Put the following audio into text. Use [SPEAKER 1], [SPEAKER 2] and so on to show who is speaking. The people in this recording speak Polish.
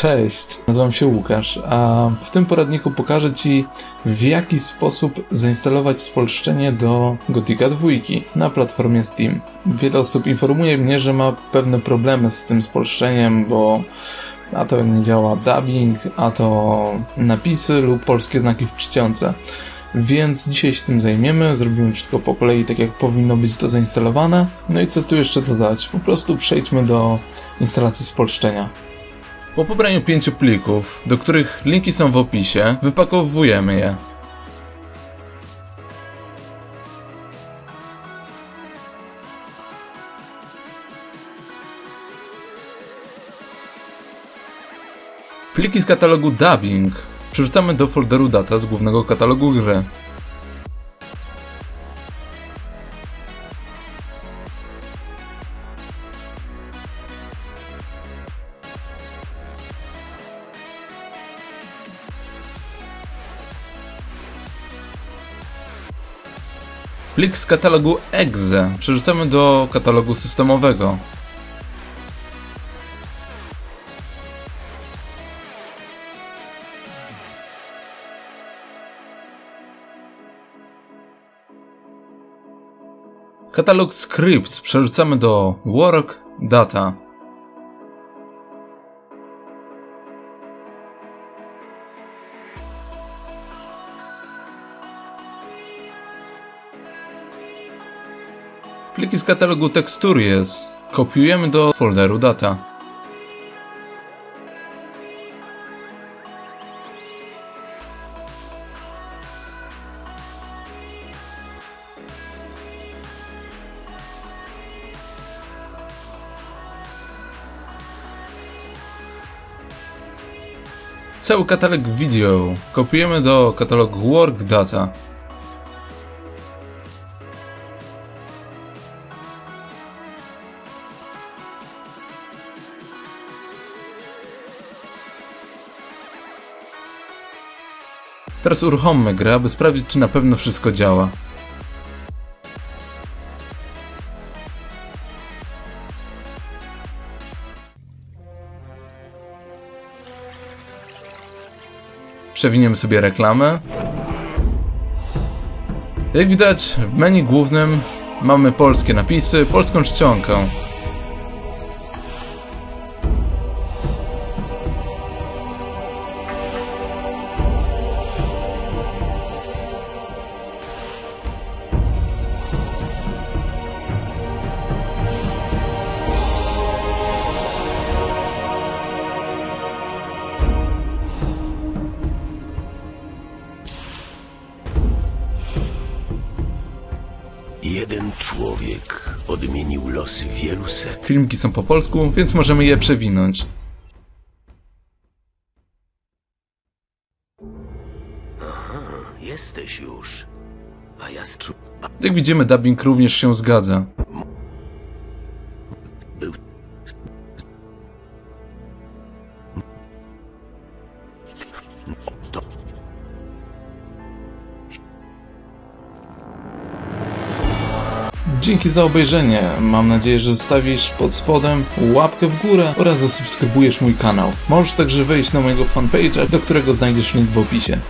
[SPEAKER 1] Cześć, nazywam się Łukasz, a w tym poradniku pokażę Ci w jaki sposób zainstalować spolszczenie do Gothica 2 na platformie Steam. Wiele osób informuje mnie, że ma pewne problemy z tym spolszczeniem, bo a to nie działa dubbing, a to napisy lub polskie znaki w czcionce. Więc dzisiaj się tym zajmiemy, zrobimy wszystko po kolei, tak jak powinno być to zainstalowane. No i co tu jeszcze dodać? Po prostu przejdźmy do instalacji spolszczenia. Po pobraniu pięciu plików, do których linki są w opisie, wypakowujemy je. Pliki z katalogu Dubbing przerzucamy do folderu Data z głównego katalogu gry. Plik z katalogu exe przerzucamy do katalogu systemowego. Katalog scripts przerzucamy do work data. Pliki z katalogu Texturies kopiujemy do folderu data. Cały katalog video kopiujemy do katalogu Work Data. Teraz uruchommy grę, aby sprawdzić, czy na pewno wszystko działa. Przewiniemy sobie reklamę. Jak widać, w menu głównym mamy polskie napisy, polską czcionkę.
[SPEAKER 2] Jeden człowiek odmienił losy wielu set.
[SPEAKER 1] Filmiki są po polsku, więc możemy je przewinąć.
[SPEAKER 2] Jesteś już. A ja stru...
[SPEAKER 1] Jak widzimy, dubbing również się zgadza.
[SPEAKER 2] był...
[SPEAKER 1] Dzięki za obejrzenie. Mam nadzieję, że zostawisz pod spodem łapkę w górę oraz zasubskrybujesz mój kanał. Możesz także wejść na mojego fanpage'a, do którego znajdziesz link w opisie.